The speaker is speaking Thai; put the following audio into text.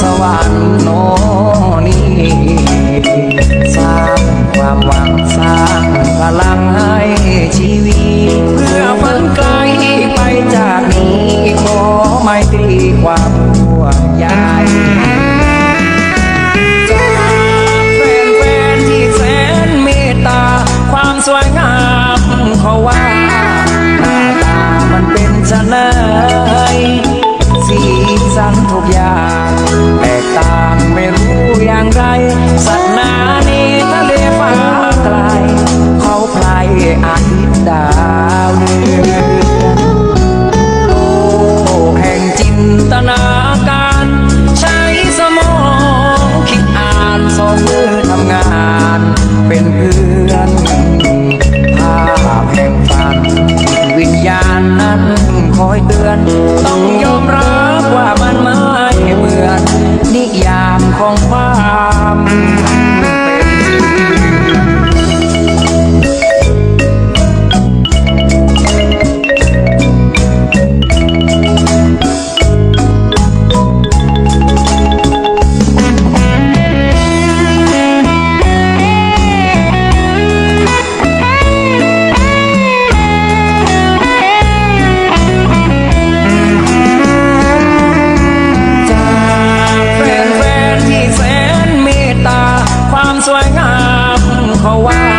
สวรรค์โนนี่สร้างความหวังสร้างพลังให้ชีวิต เพื่อมันไกลไปจากนี้ขอไม่ตีความ ดาวเรือโลกแห่งจินตนาการ ใช้สมองคิดอ่านสองมือทำงาน เป็นเพื่อนภาพแห่งฝัน วิญญาณนั้นคอยเตือน ต้องยอมรับว่ามัน สวยงามเขาว่า